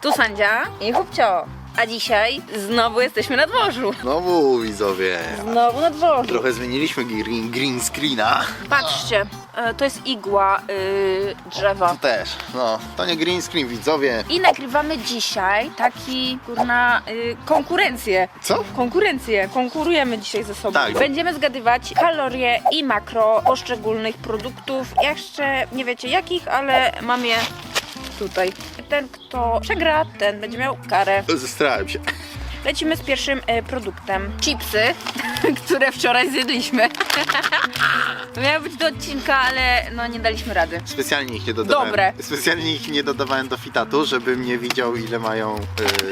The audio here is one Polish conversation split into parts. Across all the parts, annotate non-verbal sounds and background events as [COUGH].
Tu Sandzia i Hubcio. A dzisiaj znowu jesteśmy na dworzu. Znowu widzowie. Znowu na dworzu. Trochę zmieniliśmy green, green screena. Patrzcie, e, to jest igła y, drzewa. Tu też. No, to nie green screen widzowie. I nagrywamy dzisiaj taki, kurna, y, konkurencję. Co? Konkurencję. Konkurujemy dzisiaj ze sobą. Tak. Będziemy zgadywać kalorie i makro poszczególnych produktów. Jeszcze nie wiecie jakich, ale mam je tutaj. Ten, kto przegra, ten będzie miał karę. Zestrałem się. Lecimy z pierwszym e, produktem. Chipsy, [LAUGHS] które wczoraj zjedliśmy. [LAUGHS] Miały być do odcinka, ale no nie daliśmy rady. Specjalnie ich nie dodawałem. Dobre. Specjalnie ich nie dodawałem do fitatu, żebym nie widział ile mają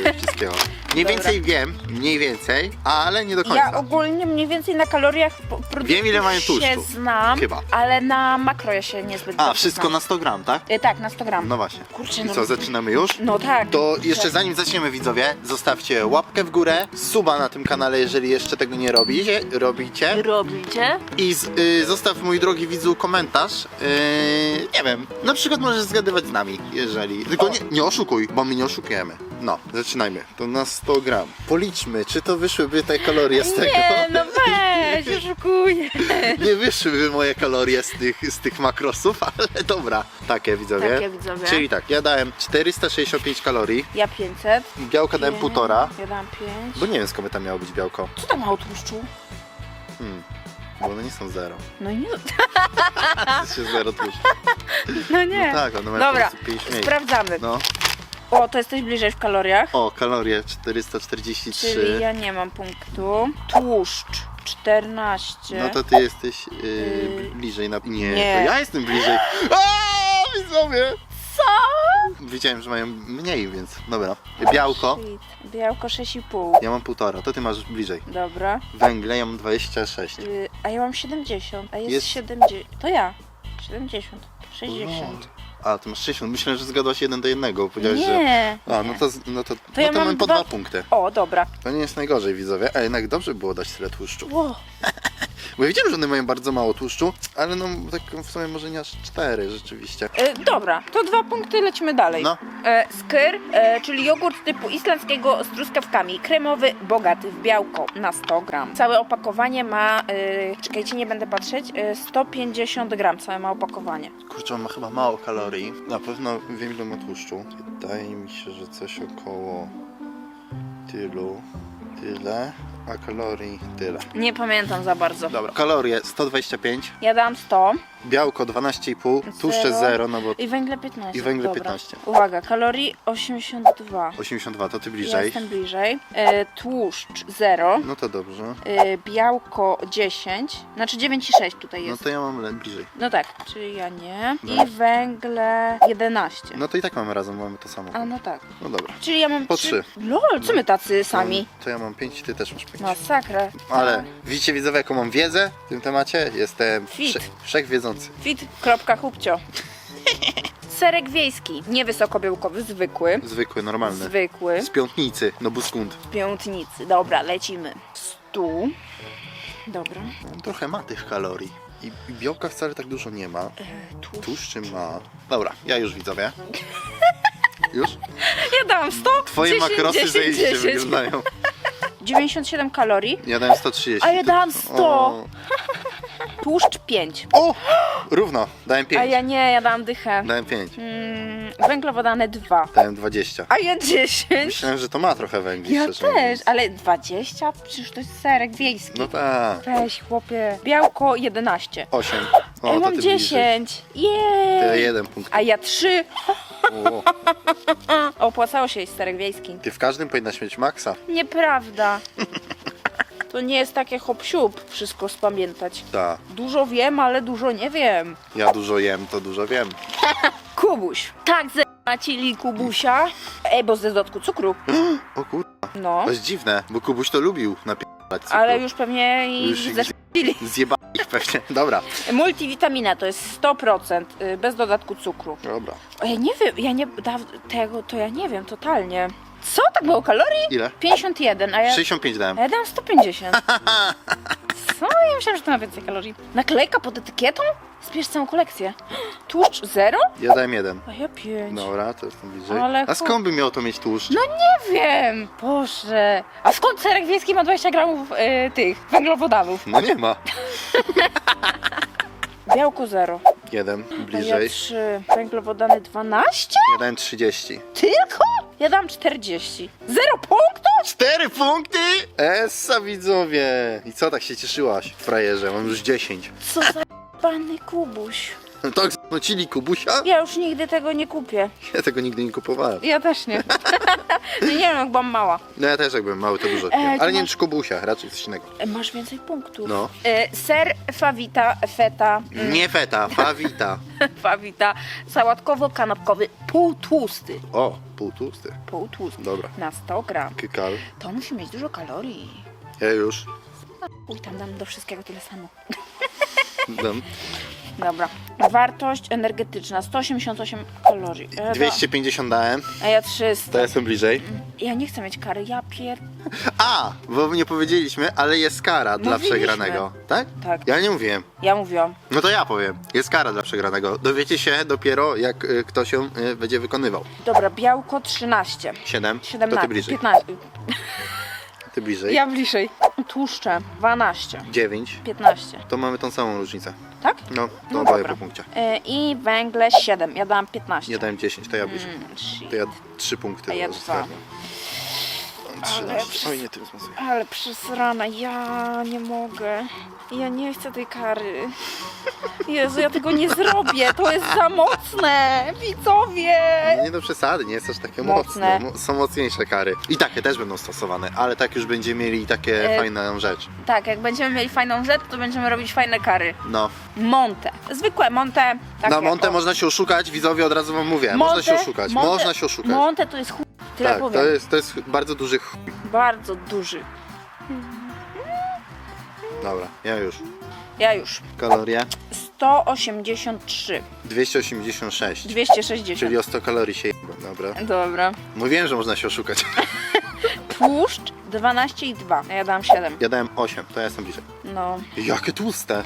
yy, wszystkiego. [LAUGHS] Mniej Dobra. więcej wiem, mniej więcej, ale nie do końca. Ja ogólnie mniej więcej na kaloriach po- produktów Wiem, ile mają się tłuszczu. znam, Chyba. ale na makro ja się niezbyt A, dobrze wszystko znam. na 100 gram, tak? E, Tak, na 100 gram. No właśnie. Kurczę, I no- co, zaczynamy już? No tak. To jeszcze zanim zaczniemy widzowie, zostawcie łapkę w górę, suba na tym kanale, jeżeli jeszcze tego nie robicie, robicie. Robicie? I z, y, zostaw mój drogi widzu komentarz. Y, nie wiem, na przykład możesz zgadywać z nami, jeżeli. Tylko nie, nie oszukuj, bo my nie oszukujemy. No, zaczynajmy. To na 100 gram. Policzmy, czy to wyszłyby te kalorie z tego. Nie, weź, oszukuję. Nie wyszłyby moje kalorie z tych, z tych makrosów, ale dobra. Takie widzowie. Takie widzowie. Czyli tak, ja dałem 465 kalorii, Ja 500. białka dałem półtora, Ja dam 5. bo nie wiem skąd by tam miało być białko. Co tam mało tłuszczu? Hmm. Bo one nie są zero. No nie. [LAUGHS] To jest zero tłuszczu. No nie. No tak, one mają Dobra, po prostu 5 mniej. sprawdzamy. No. O, to jesteś bliżej w kaloriach. O, kalorie 443. Czyli ja nie mam punktu. Tłuszcz 14. No to ty jesteś yy, Yy, bliżej na... Nie, nie. to ja jestem bliżej. A, widzowie! Co? Wiedziałem, że mają mniej, więc dobra. Białko. Shit. Białko 6,5. Ja mam półtora, to ty masz bliżej. Dobra. Węgle ja mam 26. Y, a ja mam 70. A jest, Jest- 70. To ja. 70. 60. A, ty masz 60. Myślałem, że zgadłaś jeden do jednego. Powiedziałeś, że... Nie. A, no to, no to, no ja to mam mam po dwa- dwa punkty. O, dobra. To nie jest najgorzej, widzowie. A jednak dobrze było dać tyle tłuszczu. Ło. [LAUGHS] Bo ja wiedziałem, że one mają bardzo mało tłuszczu, ale no tak w sumie może nie aż cztery rzeczywiście. Y, dobra, to dwa punkty, lecimy dalej. No. E, skyr, e, czyli jogurt typu islandzkiego z truskawkami. Kremowy, bogaty w białko na 100 gram. Całe opakowanie ma, e, czekajcie, nie będę patrzeć, e, 150 gram całe ma opakowanie. Kurczę, on ma chyba mało kalorii. Na pewno wiem ile ma tłuszczu. Wydaje mi się, że coś około tylu, tyle, a kalorii tyle. Nie pamiętam za bardzo. Dobra. Kalorie 125, Ja dam 100 białko 12,5, tłuszcze Zero. 0, no bo i węgle 15. I węgle Dobra. 15. Uwaga, kalorii 82. 82 to ty Ja bliżej. jestem bliżej. E, tłuszcz 0. No to dobrze. E, białko 10. Znaczy 9,6 tutaj No jest. to ja mam le- bliżej. No tak, czyli ja nie. No. I węgle 11. No to i tak mamy razem, mamy to samo. A no tak. No dobra. Czyli ja mam Po trzy. Lol, co my tacy sami? To ja mam 5, ty też masz 5. Masakra. Ale widzicie widzowie jaką mam wiedzę w tym temacie? Jestem Fit. wsze wszechwiedzący. Fit.hubcio. [LAUGHS] Serek wiejski, niewysokobiałkowy, zwykły. Zwykły, normalny. Zwykły. Z piątnicy, no buskund. Z piątnicy. Dobra, lecimy. Stu. Dobra. Trochę ma tych kalorii. I i białka wcale tak dużo nie ma. E, tłuszcz. Tłuszczy ma. Dobra, ja już widzowie. [LAUGHS] Już? Ja dałam 100. Twoje 10, makrosy 10, zajebiście 10. wyglądają. [LAUGHS] 97 kalorii. Ja dałem 130. A ja dałam 100. O, Tłuszcz 5. o! Równo, dałem 5. A ja nie, ja dałam dychę. Dałem 5. Mm, węglowodany 2. Dałem 20. A ja 10. Myślałem, że to ma trochę węgli. Ja szczerze też, mówiąc. ale 20? Przecież to jest serek wiejski. No tak. Weź chłopie. Białko 11. 8. A ja to mam ty bliżej. 10. To Jej. jeden punkt. A ja 3. O, [LAUGHS] Opłacało się jeść serek wiejski. ty w każdym powinnaś mieć maksa. Nieprawda. [LAUGHS] To nie jest takie hop siup, wszystko spamiętać. Tak. Dużo wiem, ale dużo nie wiem. Ja dużo jem, to dużo wiem. [LAUGHS] Kubuś. Tak zacili Kubusia. Ej, bo z dodatku cukru. [GASPS] O kur... No. To jest dziwne, bo Kubuś to lubił napierdalać cukru. Ale już pewnie Już ich ich zaszpili. Zjebali ich [LAUGHS] pewnie. Dobra. Multivitamina to jest 100% y, bez dodatku cukru. Dobra. Ja nie wiem, ja nie, da, tego to ja nie wiem totalnie. Co? Tak mało kalorii? Ile? 51, a ja, 65 dałem. a ja dam 150. Co? Ja myślałam, że to ma więcej kalorii. Naklejka pod etykietą? Zbierz całą kolekcję. Tłuszcz zero? Ja dałem jeden. A ja pięć. Dobra, to jestem bliżej. Ale A skąd by miał to mieć tłuszcz? No nie wiem. Boże. A skąd serek wiejski ma 20 gramów y, tych węglowodanów? No nie ma. [LAUGHS] Białko zero. Jeden, A ja bliżej. 3. Węglowodany 12? Ja dałem 30. Tylko? Ja dam 40. Zero punktów? Cztery punkty! Essa widzowie! I co tak się cieszyłaś, frajerze? Mam już 10. Co za pany kubuś. [LAUGHS] Tak znocili Kubusia? Ja już nigdy tego nie kupię. Ja tego nigdy nie kupowałem. Ja też nie. [LAUGHS] nie wiem, jak byłam mała. No ja też jak byłem mały, to dużo to Ale nie wiem czy Kubusia, raczej coś innego. E, Masz więcej punktów. No. E, ser, fawita, feta, mm, Nie feta, fawita. [LAUGHS] fawita, sałatkowo-kanapkowy, półtłusty. O, pół tłusty. Półtłusty. Dobra. Na 100 gram. Kykal. To musi mieć dużo kalorii. Ja już. Uj, tam dam do wszystkiego tyle samo. Dam. Dobra. Wartość energetyczna 188 kalorii. Da- 250 dałem, A ja 300. to jestem bliżej. Ja nie chcę mieć kary, ja pier... [LAUGHS] A, bo nie powiedzieliśmy, ale jest kara dla Mówiliśmy. przegranego. Tak? Tak. Ja nie mówiłem. Ja mówiłam. No to ja powiem. Jest kara dla przegranego. Dowiecie się dopiero jak y, ktoś ją y, będzie wykonywał. Dobra, białko 13. 7. To 17. ty bliżej. 15. [LAUGHS] Ty bliżej. Ja bliżej. Tłuszcze 12. 9. 15. To mamy tą samą różnicę. Tak? No, to No oboje dobra. po punkcie. I węgle 7. Ja dałam 15. Ja dałem 10, to ja bliżej. Mm, shit. To ja 3 punkty A ja dwa. Mam Ale 13. Oj, nie, tym zmazuję. Ale przesrana, ja nie mogę. Ja nie chcę tej kary. Jezu, ja tego nie zrobię. To jest za mocne. Widzowie. Nie do przesady, nie jest aż takie Mocne. mocne. Mo- Są mocniejsze kary. I takie też będą stosowane, ale tak już będziemy mieli takie E, fajną rzecz. Tak, jak będziemy mieli fajną rzecz, to będziemy robić fajne kary. No. Monte. Zwykłe monte. Takie, Na Monte o. można się oszukać, widzowie od razu wam mówię. można się oszukać, Monte- można się oszukać. Monte to jest chuj. Tyle tak, powiem. to jest, to jest bardzo duży ch... Bardzo duży. Dobra, ja już. Ja już. Kalorie 183. 286. 260. Czyli o 100 kalorii się jebę, dobra. Dobra. Mówiłem, że można się oszukać. [LAUGHS] Tłuszcz 12,2. Ja dam 7. Ja dałem 8, to ja jestem bliżej. No. Jakie tłuste.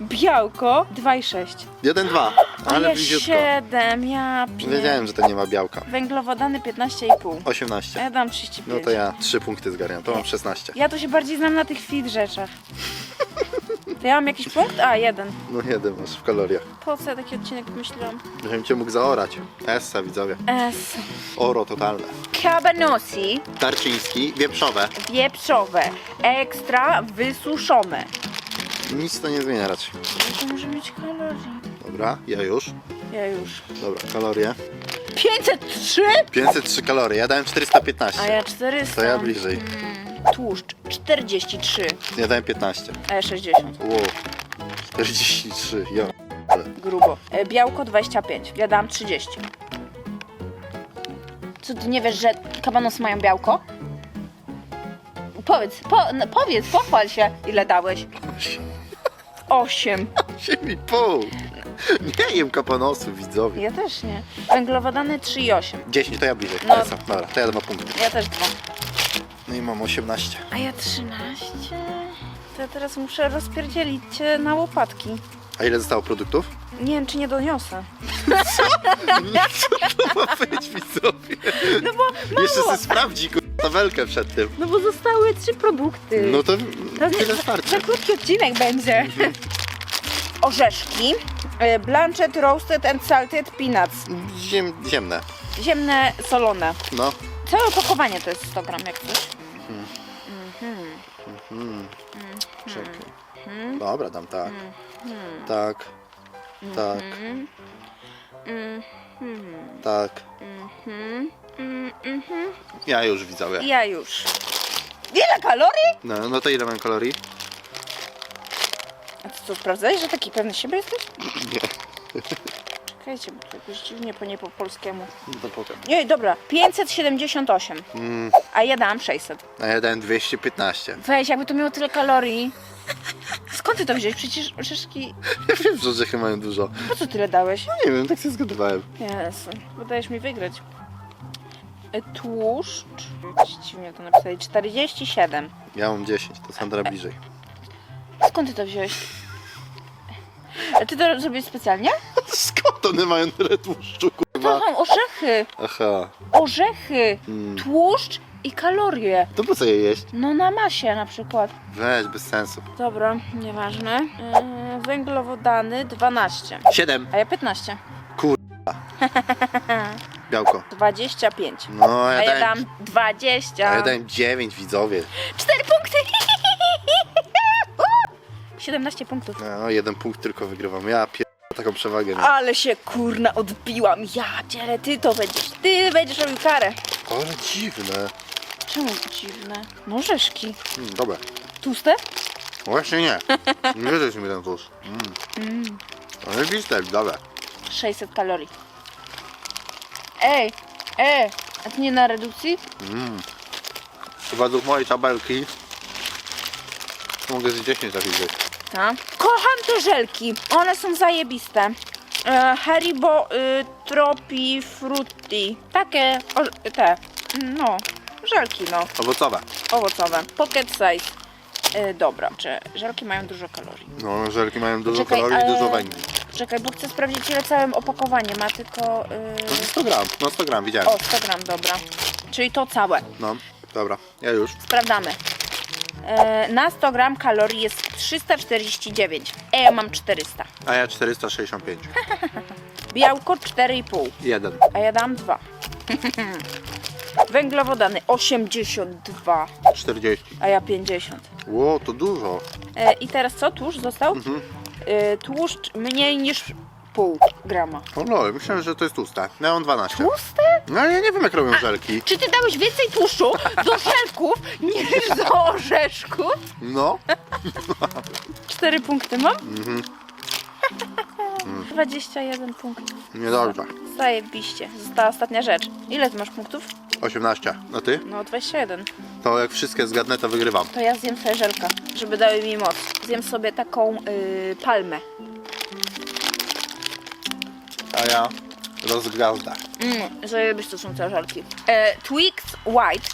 Białko 2,6. 1, 2, A ale ja bliziutko. 7. Ja pier... Wiedziałem, że to nie ma białka. Węglowodany 15,5. 18. Ja dam 35. No to ja 3 punkty zgarniam, to mam 16. Ja to się bardziej znam na tych fit rzeczach. [LAUGHS] To ja mam jakiś punkt? A, jeden. No jeden masz w kaloriach. Po co ja taki odcinek myślałam? Żebym cię mógł zaorać. Essa, widzowie. S. Oro totalne. Cabanossi Tarczyński, wieprzowe. wieprzowe, ekstra wysuszone. Nic to nie zmienia raczej. To może mieć kalorii. Dobra, ja już. Ja już. Dobra, kalorie. 503? 503 kalorie, ja dałem 415. A ja 400. To ja bliżej. Tłuszcz 43, Ja dałem 15. a ja 60. Wow. 43, ja. Grubo. E, Białko 25, ja dam 30. Co ty nie wiesz, że kabanosy mają białko? Powiedz, po, no, powiedz, pochwal się, ile dałeś. 8. 8,5. [LAUGHS] Nie jem kapanosów, widzowie. Ja też nie. Węglowodany 3,8. 10 to ja bliżej. No. No. Dobra, to ja dwa punkty. Ja też 2. No i mam 18. A ja 13? To ja teraz muszę rozpierdzielić cię na łopatki. A ile zostało produktów? Nie wiem, czy nie doniosę. [LAUGHS] To ma być, widzowie. No bo Jeszcze mało. sobie sprawdzi kur- tabelkę przed tym. No bo zostały trzy produkty. No to To tyle za, starczy. za krótki odcinek będzie. Orzeszki. e, Blanchet Roasted and Salted Peanuts. Ziem, ziemne. Ziemne, solone. No. Całe opakowanie to jest 100 gram, jak chcesz. Mm. Czekaj. Dobra, dam tak. Tak. Tak. Tak. Ja już widzowie. Ja już. Ile kalorii? No, no to ile mam kalorii? A ty co, sprawdzałeś, że taki pewny siebie jesteś? [LAUGHS] Nie. Czekajcie, bo to jakoś dziwnie po nie po polskiemu. No to potem. Nie, dobra, 578, Mm, a ja dałam 600. a ja dałem 215. Weź, jakby to miało tyle kalorii. Skąd ty to wziąłeś? Przecież orzeszki... Ja wiem, że orzechy mają dużo. Po co tyle dałeś? Nie wiem, tak się zgadywałem. Jezu, wydajesz mi wygrać. E, Tłuszcz... Dziwnie to napisali. 47. Ja mam 10, to Sandra bliżej. skąd ty to wziąłeś? A ty to zrobiłeś specjalnie? One mają tyle tłuszczu, To kurwa? są orzechy. Aha. Orzechy, Mm. tłuszcz i kalorie. To po co je jeść? No na masie na przykład. Weź, bez sensu. Dobra, nieważne. Yy, węglowodany 12, Siedem. a ja 15. [LAUGHS] Białko. 25. No, A ja ja dałem, dam 20. a ja dałem dziewięć, widzowie. 4 punkty! [LAUGHS] 17 punktów. No, jeden punkt tylko wygrywam. Ja pier... taką przewagę. Ale się kurna odbiłam. Ja dzielę, ty to będziesz. Ty będziesz robił karę. Ale dziwne. Czemu dziwne? No orzeszki. Mm, dobra. Tłuste? Właśnie nie. [LAUGHS] Nie wierzysz mi ten tłuszcz. Mm. Mm. Ale pistek, dobra. 600 kalorii. Ej, ej, a ty nie na redukcji? Mm. Według mojej tabelki mogę z 10 takich zjeść. Tak. Kocham te żelki. One są zajebiste. E, Haribo y, Tropi Frutti. Takie, o, te, no, żelki, no, Owocowe. owocowe. Pocket size. E, dobra, czy żelki mają dużo kalorii? No, żelki mają dużo Czekaj, kalorii i ale- dużo węgli. Czekaj, bo chcę sprawdzić ile całym opakowanie ma, tylko... No y, 100 gram, no 100 gram, widziałem. O, 100 gram, dobra. Czyli to całe. No, dobra, ja już. Sprawdzamy. E, na 100 gram kalorii jest 349, a ja mam 400. A ja 465. Białko 4,5, Jeden. a ja dam 2. [LAUGHS] Węglowodany 82, 40. a ja 50. Ło, to dużo. E, I teraz co? Tłuszcz został? Mhm. E, tłuszcz mniej niż pół grama. O lol, myślałem, że to jest tłuste. Ja mam 12. Tłuste? No ale ja nie wiem jak robią żelki. Czy ty dałeś więcej tłuszczu do żelków niż do orzeszków? No. Cztery punkty mam? Mhm. [LAUGHS] 21 punktów. Niedobrze. Zajebiście. Została ostatnia rzecz. Ile ty masz punktów? 18. A ty? No 21. To jak wszystkie zgadnę, to wygrywam. To ja zjem sobie żelka, żeby dały mi moc. Zjem sobie taką yy, palmę. A ja rozgwiazdę. Mmm, zajebiście są te żelki. E, Twix White.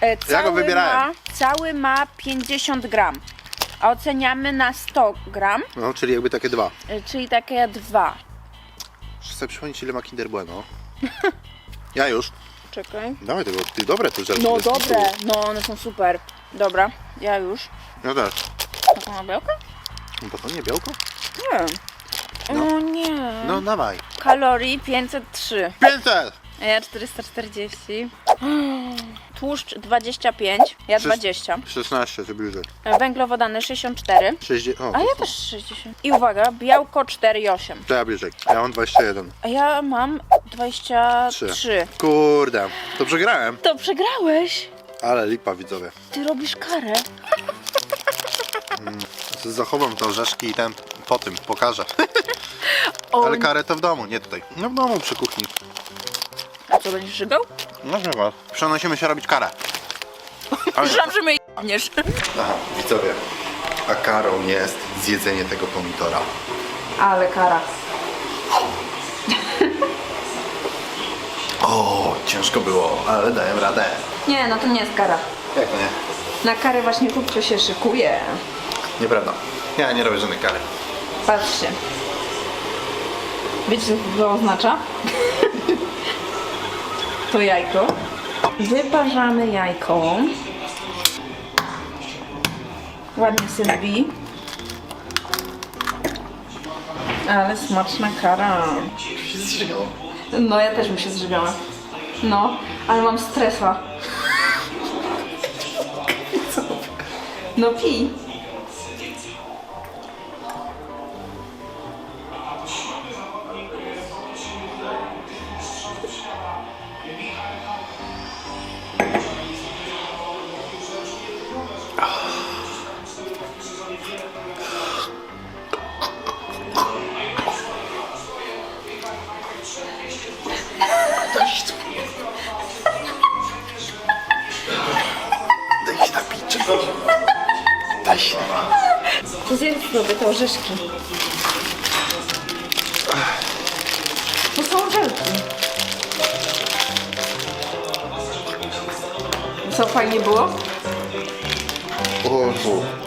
E, cały go wybierałem. Ma, cały ma 50 gram. A oceniamy na 100 gram, No, czyli jakby takie dwa. e, czyli takie dwa. Muszę sobie przypomnieć ile ma Kinder Bueno. [LAUGHS] Ja już. Czekaj. Dawaj tego, ty dobre te żelki. No bez dobre, no one są super. Dobra, ja już. Ja też. Taką na białko? No to nie białko? Nie. O nie. No dawaj. Kalorii 503. 500! A ja 440. Tłuszcz 25, ja Sześć- 20. 16, to bliżej. Węglowodany 64. 60. O, A ja też 60. I uwaga, białko 4,8. To ja bliżej. Ja mam 21. A ja mam 23. Kurde, to przegrałem. To przegrałeś. Ale lipa widzowie. Ty robisz karę. Zachowam te orzeszki i ten po tym pokażę. [LAUGHS] O, Ale karę to w domu, nie tutaj. No w domu przy kuchni. A co, będziesz żygał? No chyba. Przenosimy się robić karę. Ale... Myślałam, że my jebniesz. Aha, widzowie. A karą jest zjedzenie tego pomidora. Ale kara. O, ciężko było, ale dałem radę. Nie, no to nie jest kara. Jak to nie? Na karę właśnie chłopco się szykuje. Nieprawda. Ja nie robię żadnej kary. Patrzcie. Wiecie, co to oznacza? [LAUGHS] to jajko. Wyparzamy jajko. Ładnie się zbi. Ale smaczna kara. No ja też bym się zżywiała. No, ale mam stresa. [LAUGHS] No pij. Sobie te orzeszki. To są żelki. Co, fajnie było? O.